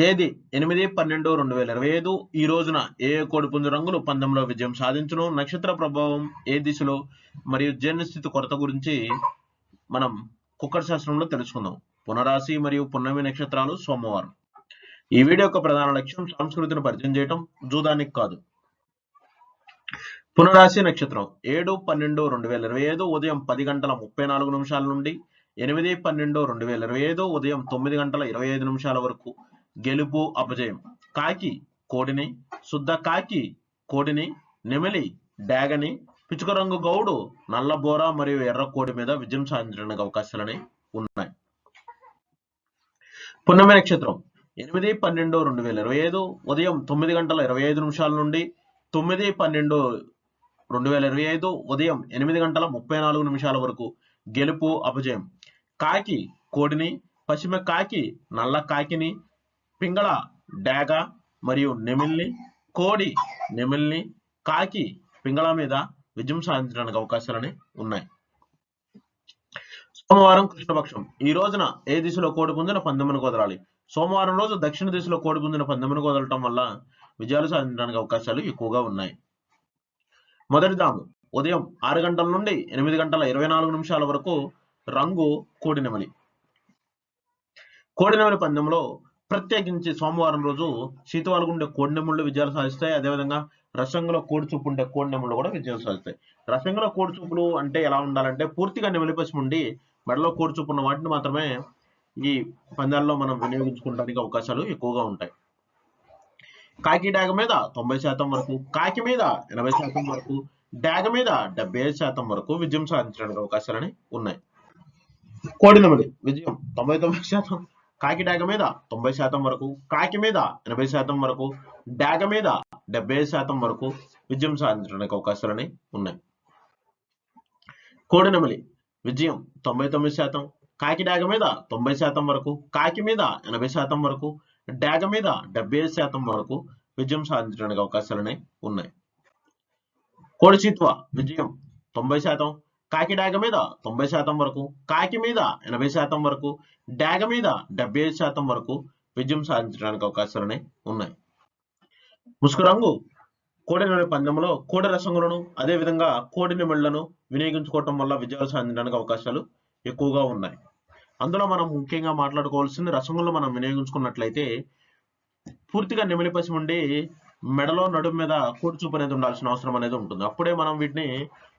తేదీ ఎనిమిది పన్నెండు రెండు వేల ఇరవై ఐదు. ఈ రోజున ఏ ఏ కోడిపుంజు రంగులు పందెంలో విజయం సాధించును? నక్షత్ర ప్రభావం ఏ దిశలో? మరియు జీర్ణస్థితి కొరత గురించి మనం కుక్కర్ శాస్త్రంలో తెలుసుకుందాం. పునరాశి మరియు పున్నమి నక్షత్రాలు సోమవారం. ఈ వీడియో యొక్క ప్రధాన లక్ష్యం సంస్కృతిని పరిచయం చేయటం జూదానికి కాదు. పునరాశి నక్షత్రం ఏడు పన్నెండు రెండు వేల ఇరవై ఐదు ఉదయం పది గంటల ముప్పై నాలుగు నిమిషాల నుండి ఎనిమిది పన్నెండు రెండు వేల ఇరవై ఐదు ఉదయం తొమ్మిది గంటల ఇరవై ఐదు నిమిషాల వరకు. గెలుపు అపజయం. కాకి కోడిని శుద్ధ కాకి కోడిని నెమిలి డాగని పిచుక రంగు గౌడు నల్ల బోర మరియు ఎర్ర కోడి మీద విజయం సాధించడానికి అవకాశాలని ఉన్నాయి. పున్నమి నక్షత్రం ఎనిమిది పన్నెండు రెండు వేల ఇరవై ఐదు ఉదయం తొమ్మిది గంటల ఇరవై ఐదు నిమిషాల నుండి తొమ్మిది పన్నెండు రెండు వేల ఇరవై ఐదు ఉదయం ఎనిమిది గంటల ముప్పై నాలుగు నిమిషాల వరకు గెలుపు అపజయం. కాకి కోడిని పశ్చిమ కాకి నల్ల కాకిని పింగళ డాగ మరియు నెమిల్ని కోడి నెమిల్ని కాకి పింగళ మీద విజయం సాధించడానికి అవకాశాలని ఉన్నాయి. సోమవారం కృష్ణపక్షం. ఈ రోజున ఏ దిశలో కోడి పుంజున పందెమును కుదరాలి సోమవారం రోజు దక్షిణ దిశలో కోడి పుంజున పందెమును కుదరటం వల్ల విజయాలు సాధించడానికి అవకాశాలు ఎక్కువగా ఉన్నాయి. మొదటి దాము. ఉదయం ఆరు గంటల నుండి ఎనిమిది గంటల ఇరవై నాలుగు నిమిషాల వరకు రంగు కోడి నెమలి. కోడి నెమలి పందెంలో ప్రత్యేకించి సోమవారం రోజు శీతవాలుగుండే కోడి నెమళ్ళు విజయాలు సాధిస్తాయి. అదేవిధంగా రసంగులో కోడి చూపు ఉండే కోడి కూడా విజయాలు సాధిస్తాయి. రసంగులో కోడి చూపులు అంటే ఎలా ఉండాలంటే పూర్తిగా నెమలిపసి ఉండి మెడలో కోడి చూపు ఉన్న వాటిని మాత్రమే ఈ పందాల్లో మనం వినియోగించుకోవడానికి అవకాశాలు ఎక్కువగా ఉంటాయి. కాకి డాగ మీద తొంభై శాతం వరకు కాకి మీద ఎనభై శాతం వరకు డాగ మీద డెబ్బై ఐదు శాతం వరకు విజయం సాధించడానికి అవకాశాలని ఉన్నాయి. కోడి నెమలి విజయం తొంభై తొమ్మిది శాతం. కాకి డాగ మీద తొంభై శాతం వరకు కాకి మీద ఎనభై శాతం వరకు డాగ మీద డెబ్బై శాతం వరకు విజయం సాధించడానికి అవకాశాలని ఉన్నాయి. కోడి నెమలి విజయం తొంభై తొమ్మిది శాతం కాకి డాగ మీద తొంభై శాతం వరకు కాకి మీద ఎనభై శాతం వరకు డాగ మీద డెబ్బై ఐదు శాతం వరకు విజయం సాధించడానికి అవకాశాలని ఉన్నాయి. కోడి చిత్వ విజయం తొంభై శాతం కాకి డాగ మీద తొంభై శాతం వరకు కాకి మీద ఎనభై శాతం వరకు డాగ మీద డెబ్బై ఐదు శాతం వరకు విజయం సాధించడానికి అవకాశాలు ఉన్నాయి. ముసుగు రంగు కోడి పందెంలో కోడి రసంగులను అదే విధంగా కోడి వినియోగించుకోవటం వల్ల విజయాలు సాధించడానికి అవకాశాలు ఎక్కువగా ఉన్నాయి. అందులో మనం ముఖ్యంగా మాట్లాడుకోవాల్సింది రసంగులను మనం వినియోగించుకున్నట్లయితే పూర్తిగా నెమిలి పసి ఉండి మెడలో నడుము మీద కోడి చూపు అనేది ఉండాల్సిన అవసరం అనేది ఉంటుంది. అప్పుడే మనం వీటిని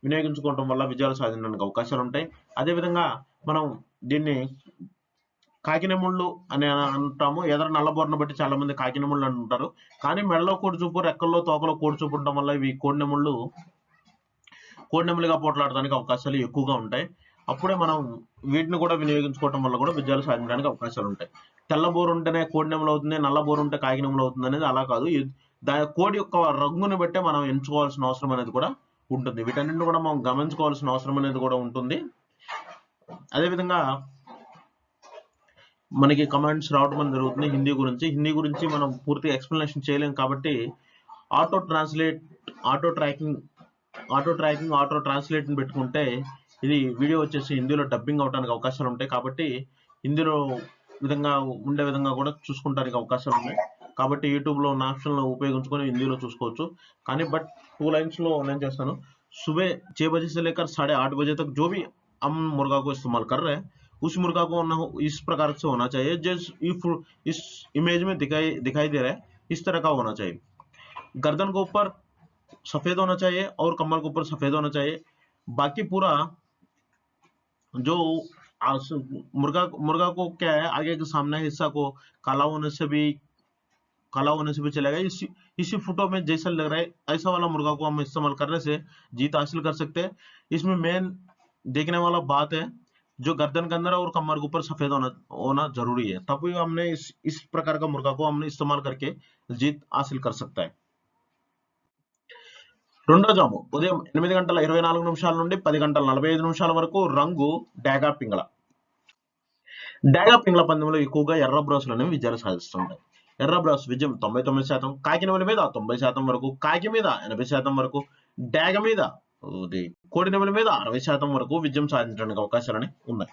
వినియోగించుకోవటం వల్ల విజయాలు సాధించడానికి అవకాశాలు ఉంటాయి. అదేవిధంగా మనం దీన్ని కాకినముళ్ళు అని అంటాము. ఎదర నల్లబోరను బట్టి చాలా మంది కాకినెముళ్ళు అంటుంటారు కానీ మెడలో కోడి చూపు రెక్కల్లో తోకలో కోడి చూపు ఉండటం వల్ల ఇవి కోడినెముళ్ళు కోడినెములుగా పోట్లాడడానికి అవకాశాలు ఎక్కువగా ఉంటాయి. అప్పుడే మనం వీటిని కూడా వినియోగించుకోవటం వల్ల కూడా విజయాలు సాధించడానికి అవకాశాలు ఉంటాయి. తెల్ల బోరు ఉంటేనే కోడినెములు అవుతుంది నల్ల బోరు ఉంటే కాకినెములు అవుతుంది అనేది అలా కాదు. దాని కోడి యొక్క రంగుని బట్టే మనం ఎంచుకోవాల్సిన అవసరం అనేది కూడా ఉంటుంది. వీటన్నింటిని కూడా మనం గమనించుకోవాల్సిన అవసరం అనేది కూడా ఉంటుంది. అదేవిధంగా మనకి కమెంట్స్ రావడం జరుగుతుంది హిందీ గురించి. హిందీ గురించి మనం పూర్తిగా ఎక్స్ప్లెనేషన్ చేయలేం కాబట్టి auto translate auto tracking auto tracking auto ట్రాన్స్లేట్ని పెట్టుకుంటే ఇది వీడియో వచ్చేసి హిందీలో డబ్బింగ్ అవడానికి అవకాశాలు ఉంటాయి కాబట్టి హిందీలో విధంగా ఉండే విధంగా కూడా చూసుకుంటానికి అవకాశాలు ఉన్నాయి. కాబట్టి యూట్యూబ్ లో ఉన్న ఆప్షన్ ఉపయోగించుకొని హిందీలో చూసుకోవచ్చు కానీ బట్ టూ లైన్స్ లో నేను చేస్తాను सुबह छह बजे से लेकर साढ़े आठ बजे तक जो भी हम मुर्गा को इस्तेमाल कर रहे हैं उस मुर्गा को ना हो- इस प्रकार से होना चाहिए जिस इफ इस इमेज में दिखाई दिखाई दे रहा है इस तरह का होना चाहिए गर्दन के ऊपर सफेद होना चाहिए और कमर के ऊपर सफेद होना चाहिए बाकी पूरा जो आस- मुर्गा मुर्गा को क्या है आगे के सामने हिस्सा को काला होने से भी काला होने से भी चलेगा इसी इसी फोटो में जैसा लग रहा है ऐसा वाला मुर्गा को हम इस्तेमाल करने से जीत हासिल कर सकते हैं इसमें मेन देखने वाला बात है जो गर्दन के अंदर और कमर के ऊपर सफेद होना होना जरूरी है तभी हमने इस इस प्रकार का मुर्गा को हमने इस्तेमाल करके जीत हासिल कर सकता है రెండో జాము ఉదయం ఎనిమిది గంటల ఇరవై నాలుగు నిమిషాల నుండి పది గంటల నలభై ఐదు నిమిషాల వరకు రంగు డాగా పింగళ డాగా పింగళ పందెంలో ఎక్కువగా ఎర్ర బ్రోసులు అనేవి విజయాలు సాధిస్తుంటాయి ఎర్రబ్రాస్ విజయం తొంభై తొమ్మిది శాతం కాకినెమలి మీద తొంభై శాతం వరకు కాకి మీద ఎనభై శాతం వరకు డాగ మీద ఇది మీద అరవై శాతం వరకు విజయం సాధించడానికి అవకాశాలని ఉన్నాయి.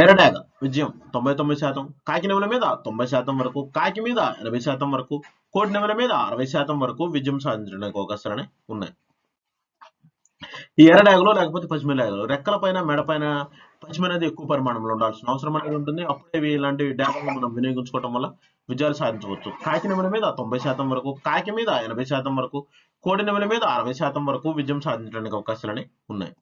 ఎర్రడాగ విజయం తొంభై తొమ్మిది శాతం కాకి నెమల మీద తొంభై శాతం వరకు కాకి మీద ఎనభై శాతం వరకు కోడి నెమల మీద అరవై శాతం వరకు విజయం సాధించడానికి అవకాశాలని ఉన్నాయి. ఈ ఎర్రడాగలో లేకపోతే పశ్చిమ డాగలో రెక్కల పైన మెడ పైన పశ్చిమ అనేది ఎక్కువ పరిమాణంలో ఉండాల్సిన అవసరం అనేది ఉంటుంది. అప్పుడే ఇలాంటి డాగలను మనం వినియోగించుకోవడం వల్ల విజయాలు సాధించవచ్చు. కాకి నెమల మీద తొంభై శాతం వరకు కాకి మీద ఎనభై శాతం వరకు కోడి నెమల మీద అరవై శాతం వరకు విజయం సాధించడానికి అవకాశాలని ఉన్నాయి.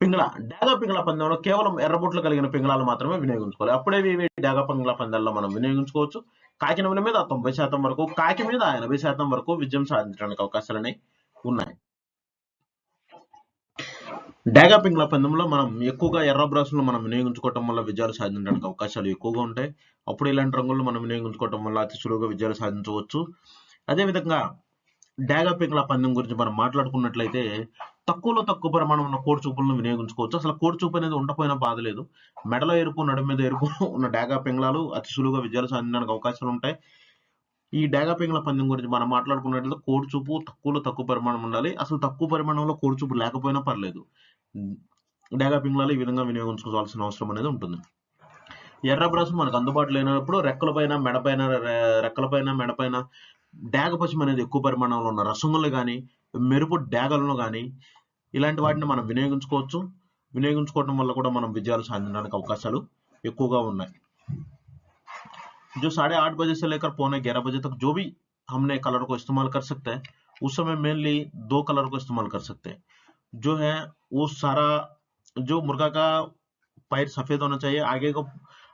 పింగళ డాగ పింగళ పందెంలో కేవలం ఎర్రబొట్లు కలిగిన పింగళాలు మాత్రమే వినియోగించుకోవాలి. అప్పుడే ఇవి డాగ పింగళ పందాల్లో మనం వినియోగించుకోవచ్చు. కాకి నెమల మీద తొంభై శాతం వరకు కాకి మీద ఎనభై శాతం వరకు విజయం సాధించడానికి అవకాశాలని ఉన్నాయి. డాగా పింగ్ల పందెంలో మనం ఎక్కువగా ఎర్ర బ్రాసులను మనం వినియోగించుకోవటం వల్ల విజయాలు సాధించడానికి అవకాశాలు ఎక్కువగా ఉంటాయి. అప్పుడు ఇలాంటి రంగులు మనం వినియోగించుకోవటం వల్ల అతి సులువుగా విజయాలు సాధించవచ్చు. అదేవిధంగా డాగా పింగ్ల పందెం గురించి మనం మాట్లాడుకున్నట్లయితే తక్కువలో తక్కువ ప్రమాణం ఉన్న కోడి చూపులను వినియోగించుకోవచ్చు. అసలు కోడి చూపు అనేది ఉండపోయినా బాధ లేదు. మెడలో ఎరుపు నడుము మీద ఎరుపు ఉన్న డాగా పింగ్లాలు అతి సులువుగా విజయాలు సాధించడానికి అవకాశాలు ఉంటాయి. ఈ డేగాపింగ్ల పందెం గురించి మనం మాట్లాడుకున్నట్లయితే కోడి చూపు తక్కువలో తక్కువ పరిమాణం ఉండాలి. అసలు తక్కువ పరిమాణంలో కోడి చూపు లేకపోయినా పర్లేదు. డాగా ఈ విధంగా వినియోగించుకోవాల్సిన అవసరం అనేది ఉంటుంది. ఎర్ర బ్రష్ మనకు అందుబాటులో లేనప్పుడు రెక్కలపైన మెడపైన రెక్కలపైన మెడపైన డాగ పశ్చిమ అనేది ఎక్కువ పరిమాణంలో ఉన్న రసంగులు కానీ మెరుపు డాగలను కానీ ఇలాంటి వాటిని మనం వినియోగించుకోవచ్చు. వినియోగించుకోవడం వల్ల కూడా మనం విజయాలు సాధించడానికి అవకాశాలు ఎక్కువగా ఉన్నాయి. जो साढ़े आठ बजे से लेकर पौने ग्यारह बजे तक जो भी हमने कलर को इस्तेमाल कर सकते हैं, उस समय मेनली दो कलर को इस्तेमाल कर सकते हैं। जो है, वो सारा, जो मुर्गा का पैर सफ़ेद होना चाहिए, आगे को,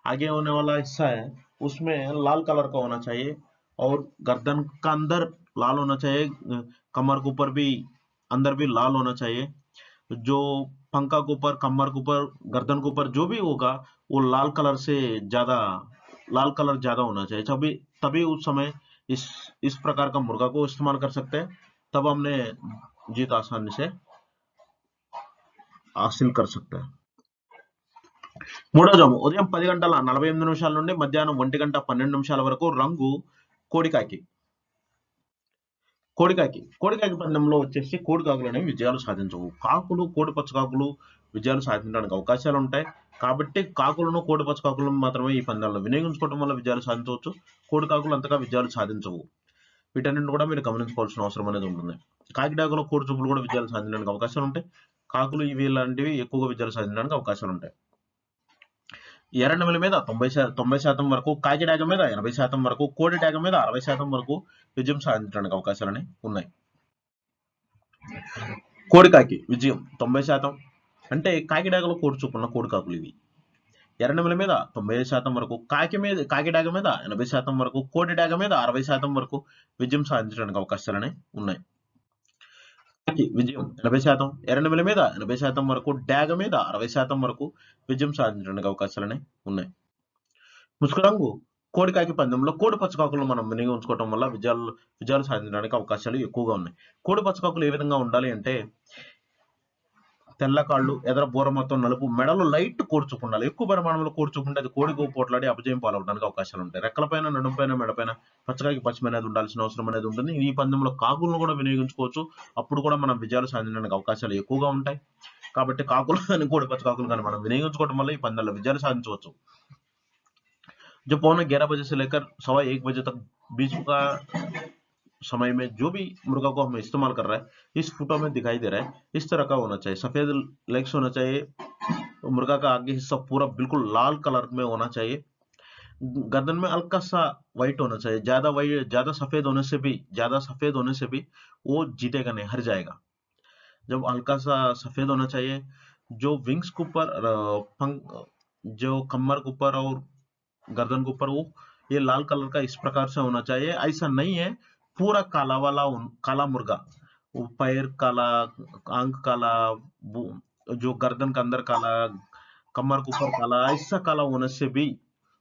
आगे होने वाला हिस्सा है, उसमें लाल कलर का होना चाहिए और गर्दन का अंदर लाल होना चाहिए, कमर के ऊपर भी, अंदर भी लाल होना चाहिए। जो पंखा के ऊपर, कमर के ऊपर, गर्दन के ऊपर जो भी होगा, वो लाल कलर से ज़्यादा लाल कलर ज्यादा होना चाहिए तभी तभी उस समय इस इस प्रकार का मुर्गा को इस्तेमाल कर सकते हैं तब हमने जीत आसानी से हासिल कर सकते हैं మూడో జాము ఉదయం పది గంటల నలభై ఎనిమిది నిమిషాల నుండి మధ్యాహ్నం ఒంటి గంట పన్నెండు నిమిషాల వరకు రంగు కోడికాకి కోడికాకి. కోడికాకి పందెంలో వచ్చేసి కోడికాకులు అనేవి విజయాలు సాధించవు. కాకులు కోడి పచ్చకాకులు విజయాలు సాధించడానికి అవకాశాలు ఉంటాయి కాబట్టి కాకులను కోడి పచ్చకాకులను మాత్రమే ఈ పందాల్లో వినియోగించుకోవడం వల్ల విజయాలు సాధించవచ్చు. కోడికాకులు అంతగా విజయాలు సాధించవు. వీటన్నింటిని కూడా మీరు గమనించుకోవాల్సిన అవసరం అనేది ఉంటుంది. కాకిడాకులో కోడి చూపులు కూడా విజయాలు సాధించడానికి అవకాశాలు ఉంటాయి కాకులు ఇవి ఇలాంటివి ఎక్కువగా విజయాలు సాధించడానికి అవకాశాలు ఉంటాయి ఎర్ర మీద తొంభై శా తొంభై శాతం వరకు కాకి మీద ఎనభై శాతం వరకు కోడి డాగ మీద అరవై శాతం వరకు విజయం సాధించడానికి అవకాశాలని ఉన్నాయి. కోడి కాకి విజయం తొంభై శాతం. అంటే కాకి డాగలో కోడికాకులు కోడి కాకులు ఇవి. ఎర్ర మీద తొంభై శాతం వరకు కాకి మీద కాకిడాగ మీద ఎనభై శాతం వరకు కోడి మీద అరవై శాతం వరకు విజయం సాధించడానికి అవకాశాలనే ఉన్నాయి. విజయం ఎనభై శాతం ఎర్ర మీద ఎనభై శాతం వరకు డ్యాగ మీద అరవై శాతం వరకు విజయం సాధించడానికి అవకాశాలనే ఉన్నాయి. ముసుకురంగు కోడికాకి పందెంలో కోడి పచ్చకాకులను మనం వినియోగించుకోవడం వల్ల విజయాలు విజయాలు సాధించడానికి అవకాశాలు ఎక్కువగా ఉన్నాయి. కోడి పచ్చకాకులు ఏ విధంగా ఉండాలి అంటే తెల్ల కాళ్ళు ఎదర బూర మొత్తం నలుపు మెడలో లైట్ కోడిచూపు ఉండాలి ఎక్కువ పరిమాణంలో కోడిచూపు ఉంటే అది కోడి గోపు పోట్లాడి అపజయం పాలవడానికి అవకాశాలు ఉంటాయి రెక్కలపైన నడుంపైన మెడపైన పచ్చకాకి పశ్చిమ అనేది ఉండాల్సిన అవసరం అనేది ఉంటుంది ఈ పందెంలో కాకులను కూడా వినియోగించుకోవచ్చు అప్పుడు కూడా మనం విజయాలు సాధించడానికి అవకాశాలు ఎక్కువగా ఉంటాయి కాబట్టి కాకులు కానీ కోడి పచ్చకాకులు కానీ మనం వినియోగించుకోవడం వల్ల ఈ పందాల్లో విజయాలు సాధించవచ్చు जो पौने ग्यारह बजे से लेकर सवा एक बजे तक बीच का समय में जो भी मुर्गा को हम इस्तेमाल कर रहा है, इस फ़ोटो में दिखाई दे रहा है, इस तरह का होना चाहिए। सफ़ेद लेग्स होना चाहिए तो मुर्गा का आगे हिस्सा पूरा बिल्कुल लाल कलर में होना चाहिए। गर्दन में हल्का सा व्हाइट होना चाहिए, ज़्यादा व्हाइट ज़्यादा सफ़ेद होने से भी, ज़्यादा सफ़ेद होने से भी वो जीतेगा नहीं, हर जाएगा। जब हल्का सा सफ़ेद होना चाहिए, जो विंग्स के ऊपर जो कमर के ऊपर और गर्दन के ऊपर, वो ये लाल कलर का इस प्रकार से होना चाहिए। ऐसा नहीं है पूरा काला वाला उन- काला मुर्गा वो पैर काला आंख काला वो- जो गर्दन के अंदर काला कमर के ऊपर काला ऐसा काला होने से भी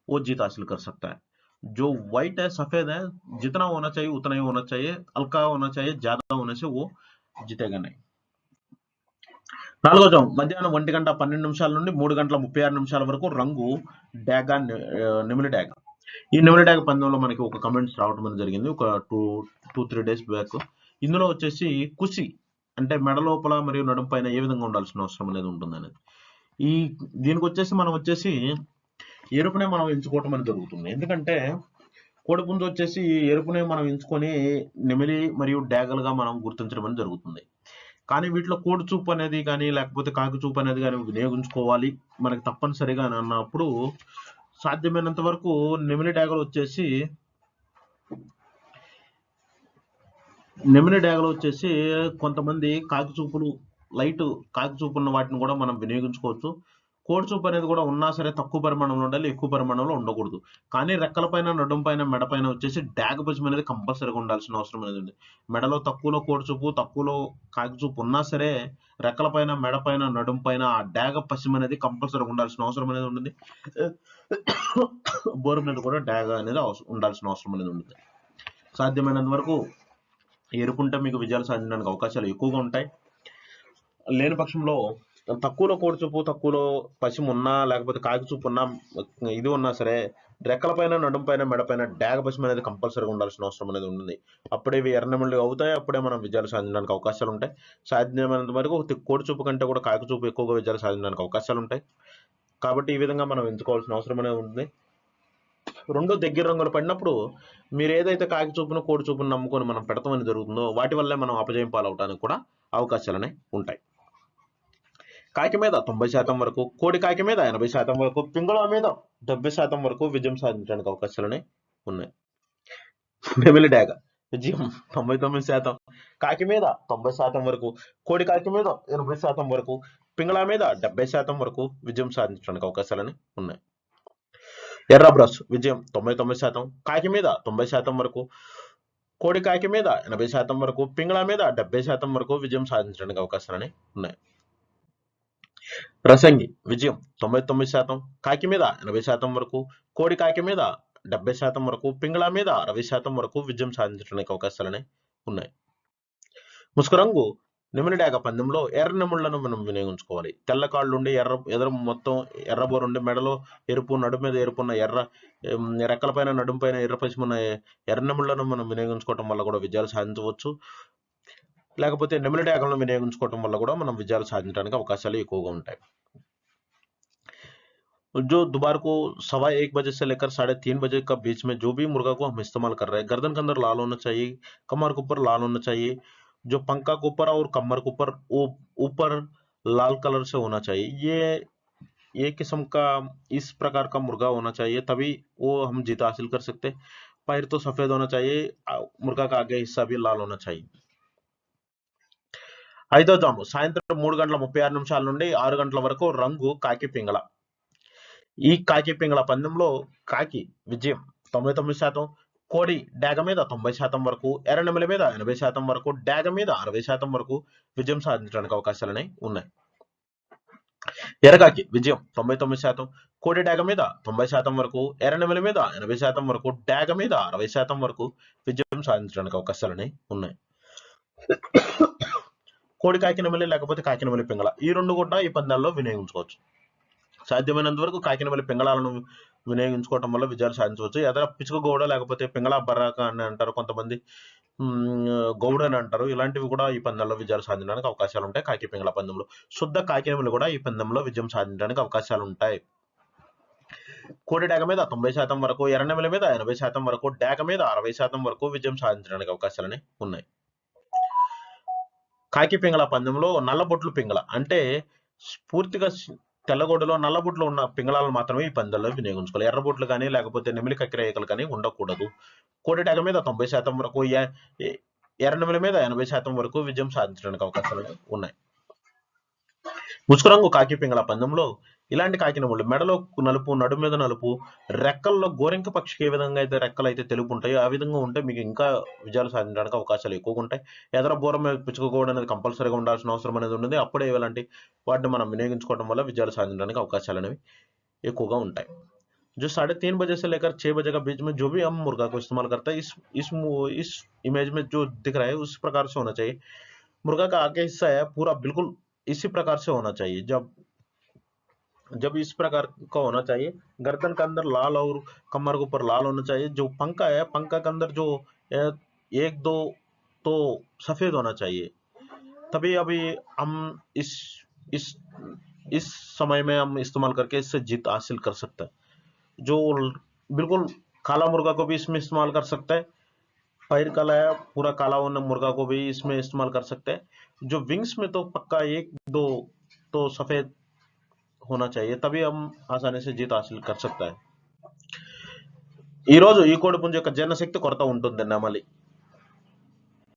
वो जीत हासिल कर सकता है जो व्हाइट है सफेद है जितना होना चाहिए उतना ही होना चाहिए हल्का होना चाहिए ज्यादा होने से वो जीतेगा नहीं నాలుగో జాము మధ్యాహ్నం ఒంటి గంట పన్నెండు నిమిషాల నుండి మూడు గంటల ముప్పై ఆరు నిమిషాల వరకు రంగు డాగా ని- ఆ, నిమిలి డాగ ఈ నెమలి ట్యాగ్ పందెంలో మనకి ఒక కమెంట్స్ రావడం అనేది జరిగింది. ఒక two two three days back ఇందులో వచ్చేసి కుసి అంటే మెడ లోపల మరియు నడుము పైన ఏ విధంగా ఉండాల్సిన అవసరం అనేది ఉంటుంది అనేది. ఈ దీనికి వచ్చేసి మనం వచ్చేసి ఎరుపునే మనం ఎంచుకోవటం అనేది జరుగుతుంది. ఎందుకంటే కోడిపుంజు వచ్చేసి ఎరుపునే మనం ఎంచుకొని నెమిలి మరియు డ్యాగలుగా మనం గుర్తించడం అనేది జరుగుతుంది. కానీ వీటిలో కోడి చూపు అనేది కానీ లేకపోతే కాకి చూపు అనేది కానీ వినియోగించుకోవాలి మనకి తప్పనిసరిగా అని అన్నప్పుడు సాధ్యమైనంత వరకు నెమిలి డ్యాగలు వచ్చేసి నెమిలి డ్యాగలు వచ్చేసి కొంతమంది కాకి చూపులు లైట్ కాకి చూపున్న వాటిని కూడా మనం వినియోగించుకోవచ్చు. కోడ్చూపు అనేది కూడా ఉన్నా సరే తక్కువ పరిమాణంలో ఉండాలి ఎక్కువ పరిమాణంలో ఉండకూడదు. కానీ రెక్కలపైన నడుం పైన మెడపైన వచ్చేసి డ్యాగ్ పశ్చిమ అనేది కంపల్సరీగా ఉండాల్సిన అవసరం అనేది ఉంది. మెడలో తక్కువలో కోడి చూపు తక్కువలో కాకి చూపు ఉన్నా సరే రెక్కలపైన మెడపైన నడుం పైన ఆ డ్యాగ పశ్చిమ అనేది కంపల్సరీగా ఉండాల్సిన అవసరం అనేది ఉంటుంది. బోరు మీద కూడా డ్యాగ అనేది అవసరం ఉండాల్సిన అవసరం అనేది ఉంటుంది. సాధ్యమైనంత వరకు ఎరుకుంటే మీకు విజయాలు సాధించడానికి అవకాశాలు ఎక్కువగా ఉంటాయి. లేని పక్షంలో తక్కువలో కోడి చూపు తక్కువలో పశ్చిమ ఉన్నా లేకపోతే కాకి చూపు ఉన్నా ఇది ఉన్నా సరే రెక్కల పైన నడుం పైన మెడ పైన డ్యాగ పశ్చిమ అనేది కంపల్సరీగా ఉండాల్సిన అవసరం అనేది ఉంటుంది అప్పుడే ఇవి ఎర్రనెమళ్ళు అవుతాయి అప్పుడే మనం విజయాలు సాధించడానికి అవకాశాలు ఉంటాయి. సాధ్యమైనంత వరకు కోడి చూపు కంటే కూడా కాకి చూపు ఎక్కువగా విజయాలు సాధించడానికి అవకాశాలు ఉంటాయి. కాబట్టి ఈ విధంగా మనం ఎంచుకోవాల్సిన అవసరం అనేది ఉంటుంది రెండు దగ్గర రంగులు పడినప్పుడు మీరు ఏదైతే కాకి చూపును కోడి చూపును నమ్ముకొని మనం పెడతామని జరుగుతుందో వాటి వల్లే మనం అపజయం పాలవటానికి కూడా అవకాశాలు ఉంటాయి. కాకి మీద తొంభై శాతం వరకు కోడి కాకి మీద ఎనభై శాతం వరకు పింగళ మీద డెబ్బై శాతం వరకు విజయం సాధించడానికి అవకాశాలు ఉన్నాయి. నెమిలి డాగ విజయం తొంభై తొమ్మిది శాతం. కాకి మీద తొంభై శాతం వరకు కోడి కాకి మీద ఎనభై శాతం వరకు పింగళ మీద డెబ్బై శాతం వరకు విజయం సాధించడానికి అవకాశాలని ఉన్నాయి. ఎర్ర బ్రష్ విజయం తొంభై తొమ్మిది శాతం. కాకి మీద తొంభై శాతం వరకు కోడి కాకి మీద ఎనభై శాతం వరకు పింగళ మీద డెబ్బై శాతం వరకు విజయం సాధించడానికి అవకాశాలని ఉన్నాయి. రసంగి విజయం తొంభై తొమ్మిది శాతం కాకి మీద ఎనభై శాతం వరకు కోడి కాకి మీద డెబ్బై శాతం వరకు పింగళ మీద అరవై శాతం వరకు విజయం సాధించడానికి అవకాశాలనే ఉన్నాయి. ముసుగు రంగు నెమిలి పందెంలో ఎర్ర నెముళ్ళను మనం వినియోగించుకోవాలి. తెల్ల కాళ్ళు ఉండి ఎర్ర ఎదురు మొత్తం ఎర్రబోరు ఉండి మెడలో ఎరుపు నడుము మీద ఎరుపున్న ఎర్ర ఎం, రెక్కల పైన నడుము పైన ఎర్ర పశ్చిమ ఉన్న ఎర్ర నెముళ్ళను మనం వినియోగించుకోవటం వల్ల కూడా విజయాలు సాధించవచ్చు. లేకపోతే నెమిలి డాగలను వినియోగించుకోవటం వల్ల కూడా మనం విజయాలు సాధించడానికి అవకాశాలు ఎక్కువగా ఉంటాయి जो दोपहर को सवा एक बजे से लेकर साढ़े तीन बजे का बीच में जो भी मुर्गा को हम इस्तेमाल कर रहे हैं गर्दन के अंदर लाल होना चाहिए कमर के ऊपर लाल होना चाहिए जो पंखा के ऊपर और कमर के ऊपर ऊ- ऊपर लाल कलर से होना चाहिए ये ये किस्म का इस प्रकार का मुर्गा होना चाहिए तभी वो हम जीत हासिल कर सकते हैं पैर तो सफेद होना चाहिए आ- मुर्गा का आगे हिस्सा भी लाल होना चाहिए ఐదో జాము. సాయంత్రం మూడు గంటల ముప్పై ఆరు నిమిషాల నుండి ఆరు గంటల వరకు రంగు కాకి పింగళ. ఈ కాకి పింగళ పందెంలో కాకి విజయం తొంభై తొమ్మిది శాతం కోడి డాగ మీద తొంభై శాతం వరకు ఎర్రనెమల మీద ఎనభై శాతం వరకు డాగ మీద అరవై శాతం వరకు విజయం సాధించడానికి అవకాశాలనే ఉన్నాయి. ఎర్రకాకి విజయం తొంభై తొమ్మిది శాతం కోడి డాగ మీద తొంభై శాతం వరకు ఎర్రనెమల మీద ఎనభై శాతం వరకు డాగ మీద అరవై శాతం వరకు విజయం సాధించడానికి అవకాశాలని ఉన్నాయి. కోడి కాకినమల్లి లేకపోతే కాకినమల్లి పింగళ. ఈ రెండు కూడా ఈ పందాల్లో వినియోగించుకోవచ్చు. సాధ్యమైనంత వరకు కాకినమల్లి పింగళాలను వినియోగించుకోవటం వల్ల విజయాలు సాధించవచ్చు. ఎదర పిచ్చుక గౌడ లేకపోతే పింగళ బర్రాక అని అంటారు కొంతమంది. గౌడ అని అంటారు. ఇలాంటివి కూడా ఈ పందెంలో విజయాలు సాధించడానికి అవకాశాలు ఉంటాయి కాకి పింగళ పందెంలో. శుద్ధ కాకినమలు కూడా ఈ పందెంలో విజయం సాధించడానికి అవకాశాలు ఉంటాయి. కోడి డాగ మీద తొంభై శాతం వరకు ఎర్రనెమల మీద ఎనభై శాతం వరకు డేగ మీద అరవై శాతం వరకు విజయం సాధించడానికి అవకాశాలని ఉన్నాయి. కాకి పింగళ పందెంలో నల్లబొట్లు పింగళ. అంటే పూర్తిగా తెల్లగొడ్డలో నల్లబొట్లు ఉన్న పింగళాలను మాత్రమే ఈ పందెంలో వినియోగించుకోవాలి. ఎర్రబొట్లు కానీ లేకపోతే నెమిలి కక్కిరేయకలు కానీ ఉండకూడదు. కోడిటగ మీద తొంభై శాతం వరకు ఎర్ర ఎ- మీద ఎనభై శాతం వరకు విజయం సాధించడానికి అవకాశాలు ఉన్నాయి. ముసుగు రంగు కాకి పింగళ పందెంలో ఇలాంటి కాకినములు మెడలో నలుపు నడుము మీద నలుపు రెక్కల్లో గోరింక పక్షికి ఏ విధంగా అయితే రెక్కలు అయితే తెలుపు ఉంటాయో ఆ విధంగా ఉంటే మీకు ఇంకా విజయాలు సాధించడానికి అవకాశాలు ఎక్కువగా ఉంటాయి ఎదర బూర మీద పిచ్చుకోవడం అనేది కంపల్సరీగా ఉండాల్సిన అవసరం అనేది ఉంటుంది అప్పుడే ఇలాంటి వాటిని మనం వినియోగించుకోవడం వల్ల విజయాలు సాధించడానికి అవకాశాలు అనేవి ఎక్కువగా ఉంటాయి जो साढ़े तीन बजे से लेकर छह बजे का बीच में जो भी हम मुर्गा को इस्तेमाल करते हैं इस इस मु- इस इमेज में जो दिख रहा है उस प्रकार से होना चाहिए मुर्गा का आगे हिस्सा है पूरा बिल्कुल इसी प्रकार से होना चाहिए। जब जब इस प्रकार का होना चाहिए, गर्दन के अंदर लाल और कमर के ऊपर लाल होना चाहिए। जो पंखा है, पंखा के अंदर जो एक, दो तो सफ़ेद होना चाहिए। तभी अभी हम इस इस इस समय में हम इस्तेमाल करके इससे जीत हासिल कर सकते हैं। जो बिल्कुल काला मुर्गा को भी इसमें इस्तेमाल कर सकते हैं। पैर काला है पूरा काला होने मुर्गा को भी इसमें इस्तेमाल कर सकते हैं जो विंग्स में तो पक्का एक दो तो सफेद होना चाहिए तभी हम आसानी से जीत हासिल कर सकता है ఈ రోజు ఈ కోడి పుంజు యొక్క జీర్ణశక్తి కొరత ఉంటుంది నెమలి